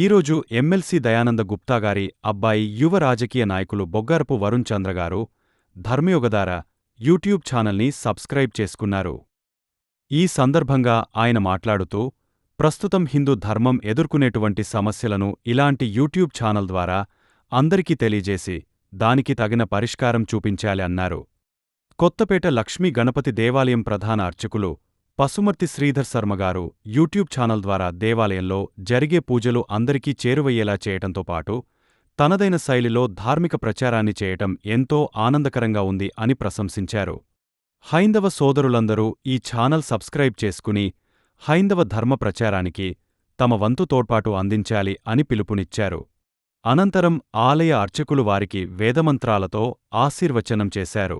ఈరోజు ఎమ్మెల్సీ దయానంద గుప్తా గారి అబ్బాయి యువ రాజకీయ నాయకులు బొగ్గారపు వరుణ్ చంద్ర గారు ధర్మయోగదార యూట్యూబ్ ఛానల్ని సబ్స్క్రైబ్ చేసుకున్నారు. ఈ సందర్భంగా ఆయన మాట్లాడుతూ ప్రస్తుతం హిందూ ధర్మం ఎదుర్కొనేటువంటి సమస్యలను ఇలాంటి యూట్యూబ్ ఛానల్ ద్వారా అందరికీ తెలియజేసి దానికి తగిన పరిష్కారం చూపించాలి అన్నారు. కొత్తపేట లక్ష్మీ గణపతి దేవాలయం ప్రధాన అర్చకులు పసుమర్తి శ్రీధర్ శర్మగారు యూట్యూబ్ ఛానల్ ద్వారా దేవాలయంలో జరిగే పూజలు అందరికీ చేరువయ్యేలా చేయటంతో పాటు తనదైన శైలిలో ధార్మిక ప్రచారాన్ని చేయటం ఎంతో ఆనందకరంగా ఉంది అని ప్రశంసించారు. హైందవ సోదరులందరూ ఈ ఛానల్ సబ్స్క్రైబ్ చేసుకుని హైందవ ధర్మ ప్రచారానికి తమ వంతు తోడ్పాటు అందించాలి అని పిలుపునిచ్చారు. అనంతరం ఆలయ అర్చకులు వారికి వేదమంత్రాలతో ఆశీర్వచనం చేశారు.